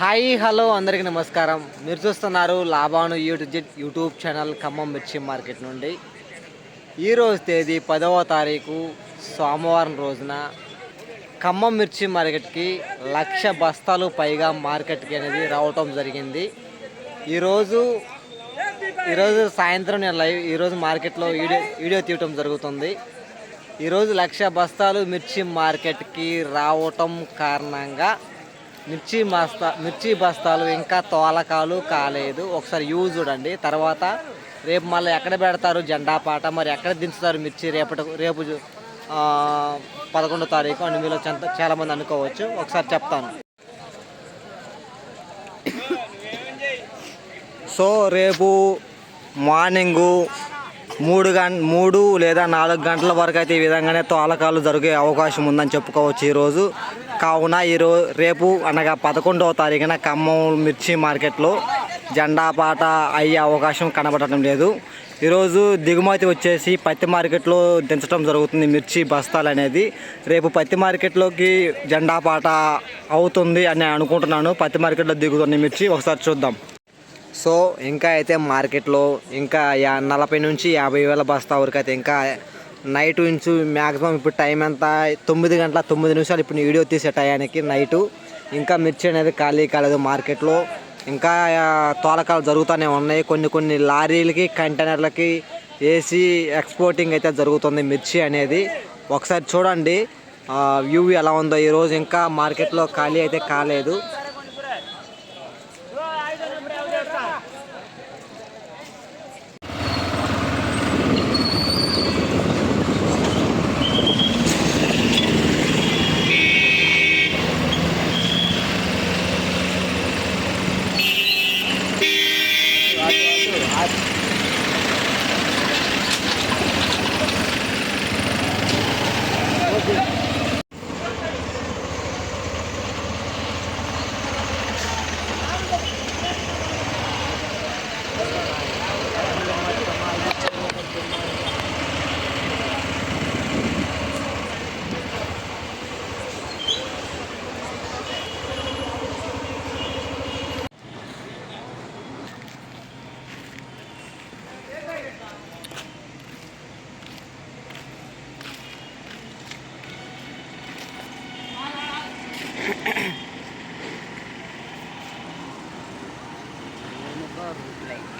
Hi hello అందరికీ నమస్కారం. మీరు చూస్తున్నారు లాభాను యూట్యూబ్ యూట్యూబ్ ఛానల్ ఖమ్మం మిర్చి మార్కెట్ నుండి. ఈరోజు తేదీ పదవ తారీఖు సోమవారం రోజున ఖమ్మం మిర్చి మార్కెట్కి లక్ష బస్తాలు పైగా మార్కెట్కి అనేది రావటం జరిగింది. ఈరోజు ఈరోజు సాయంత్రం నేను లైవ్ ఈరోజు మార్కెట్లో వీడియో వీడియో తీయటం జరుగుతుంది. ఈరోజు లక్ష బస్తాలు మిర్చి మార్కెట్కి రావటం కారణంగా మిర్చి బస్తా మిర్చి బస్తాలు ఇంకా తోలకాలు కాలేదు. ఒకసారి యూజ్ చూడండి. తర్వాత రేపు మళ్ళీ ఎక్కడ పెడతారు జెండా పాట? మరి ఎక్కడ దించుతారు మిర్చి రేపటి రేపు పదకొండో తారీఖు అని మీలో చాలామంది అనుకోవచ్చు. ఒకసారి చెప్తాను. సో రేపు మార్నింగు మూడు గంట మూడు లేదా నాలుగు గంటల వరకు అయితే ఈ విధంగానే తోలకాలు జరిగే అవకాశం ఉందని చెప్పుకోవచ్చు ఈరోజు. కావున ఈరోజు రేపు అనగా పదకొండవ తారీఖున ఖమ్మం మిర్చి మార్కెట్లో జెండా పాట అయ్యే అవకాశం కనబడటం లేదు. ఈరోజు దిగుమతి వచ్చేసి పత్తి మార్కెట్లో దించడం జరుగుతుంది మిర్చి బస్తాలు అనేది. రేపు పత్తి మార్కెట్లోకి జెండా పాట అవుతుంది అని అనుకుంటున్నాను. పత్తి మార్కెట్లో దిగుతుంది మిర్చి ఒకసారి చూద్దాం. సో ఇంకా అయితే మార్కెట్లో ఇంకా నలభై నుంచి యాభై వేల బస్తా వరకు అయితే ఇంకా నైట్ నుంచి మ్యాక్సిమం ఇప్పుడు టైం ఎంత? తొమ్మిది గంటల తొమ్మిది నిమిషాలు ఇప్పుడు వీడియో తీసే టయానికి నైటు. ఇంకా మిర్చి అనేది ఖాళీ కాలేదు మార్కెట్లో. ఇంకా తోలకాలు జరుగుతూనే ఉన్నాయి. కొన్ని కొన్ని లారీలకి కంటైనర్లకి వేసి ఎక్స్పోర్టింగ్ అయితే జరుగుతుంది మిర్చి అనేది. ఒకసారి చూడండి వ్యూ ఎలా ఉందో. ఈరోజు ఇంకా మార్కెట్లో ఖాళీ అయితే కాలేదు. online.